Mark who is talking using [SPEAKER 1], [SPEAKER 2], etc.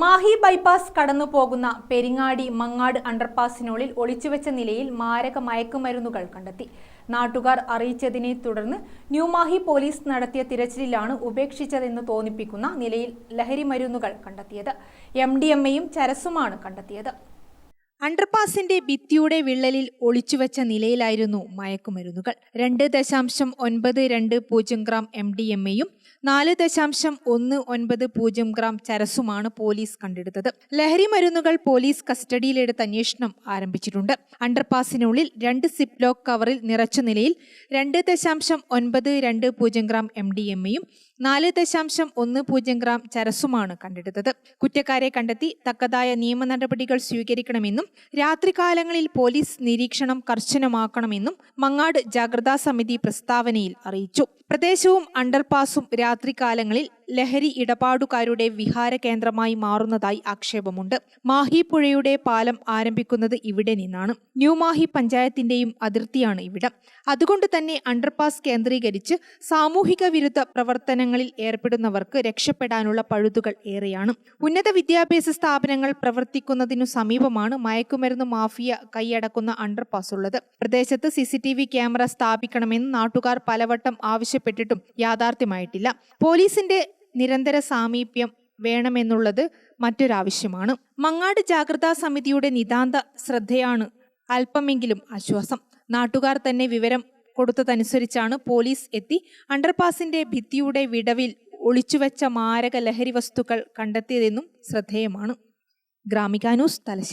[SPEAKER 1] Mahe bypass കടന്നു പോകുന്ന പെരിങ്ങാടി മങ്ങാട് അണ്ടർപാസിനുള്ളിൽ ഒളിച്ചുവെച്ച നിലയിൽ മാരക മയക്കുമരുന്നുകൾ കണ്ടെത്തി. നാട്ടുകാർ അറിയിച്ചതിനെ തുടർന്ന് ന്യൂമാഹി പോലീസ് നടത്തിയ തിരച്ചിലിലാണ് ഉപേക്ഷിച്ചതെന്ന് തോന്നിപ്പിക്കുന്ന നിലയിൽ ലഹരി മരുന്നുകൾ കണ്ടെത്തിയത്. എം ഡി എം എയും ചരസുമാണ് കണ്ടെത്തിയത്. അണ്ടർപാസിന്റെ ഭിത്തിയുടെ വിള്ളലിൽ ഒളിച്ചുവെച്ച നിലയിലായിരുന്നു മയക്കുമരുന്നുകൾ. രണ്ട് ദശാംശം ഒൻപത് രണ്ട് പൂജ്യം ഗ്രാം എം ഡി എം എയും നാല് ദശാംശം ഒന്ന് ഒൻപത് പൂജ്യം ഗ്രാം ചരസുമാണ് പോലീസ് കണ്ടെടുത്തത്. ലഹരി മരുന്നുകൾ പോലീസ് കസ്റ്റഡിയിലെടുത്ത് അന്വേഷണം ആരംഭിച്ചിട്ടുണ്ട്. അണ്ടർപാസിനുള്ളിൽ രണ്ട് സിപ്പ് ലോക്ക് കവറിൽ നിറച്ച നിലയിൽ രണ്ട് ദശാംശം ഒൻപത് രണ്ട് പൂജ്യം ഗ്രാം എം ഡി എം എയും നാല് ദശാംശം ഒന്ന് പൂജ്യം ഗ്രാം ചരസുമാണ് കണ്ടെടുത്തത്. കുറ്റക്കാരെ കണ്ടെത്തി തക്കതായ നിയമ നടപടികൾ സ്വീകരിക്കണമെന്നും രാത്രികാലങ്ങളിൽ പോലീസ് നിരീക്ഷണം കർശനമാക്കണമെന്നും മങ്ങാട് ജാഗ്രതാ സമിതി പ്രസ്താവനയിൽ അറിയിച്ചു. പ്രദേശവും അണ്ടർപാസും രാത്രികാലങ്ങളിൽ ലഹരി ഇടപാടുകാരുടെ വിഹാര കേന്ദ്രമായി മാറുന്നതായി ആക്ഷേപമുണ്ട്. മാഹി പുഴയുടെ പാലം ആരംഭിക്കുന്നത് ഇവിടെ നിന്നാണ്. ന്യൂ മാഹി പഞ്ചായത്തിന്റെയും അതിർത്തിയാണ് ഇവിടം. അതുകൊണ്ട് തന്നെ അണ്ടർപാസ് കേന്ദ്രീകരിച്ച് സാമൂഹിക വിരുദ്ധ പ്രവർത്തനങ്ങളിൽ ഏർപ്പെടുന്നവർക്ക് രക്ഷപ്പെടാനുള്ള പഴുതുകൾ ഏറെയാണ്. ഉന്നത വിദ്യാഭ്യാസ സ്ഥാപനങ്ങൾ പ്രവർത്തിക്കുന്നതിനു സമീപമാണ് മയക്കുമരുന്ന് മാഫിയ കൈയടക്കുന്ന അണ്ടർപാസ് ഉള്ളത്. പ്രദേശത്ത് സി ക്യാമറ സ്ഥാപിക്കണമെന്ന് നാട്ടുകാർ പലവട്ടം ആവശ്യപ്പെട്ടിട്ടും യാഥാർത്ഥ്യമായിട്ടില്ല. പോലീസിന്റെ നിരന്തര സാമീപ്യം വേണമെന്നുള്ളത് മറ്റൊരാവശ്യമാണ്. മങ്ങാട് ജാഗ്രതാ സമിതിയുടെ നിതാന്ത ശ്രദ്ധയാണ് അല്പമെങ്കിലും ആശ്വാസം. നാട്ടുകാർ തന്നെ വിവരം കൊടുത്തതനുസരിച്ചാണ് പോലീസ് എത്തി. അണ്ടർപാസിന്റെ ഭിത്തിയുടെ വിടവിൽ ഒളിച്ചുവെച്ച മാരക ലഹരി വസ്തുക്കൾ കണ്ടെത്തിയതെന്നും ശ്രദ്ധേയമാണ്. ഗ്രാമികാനൂസ് തലശ്ശേരി.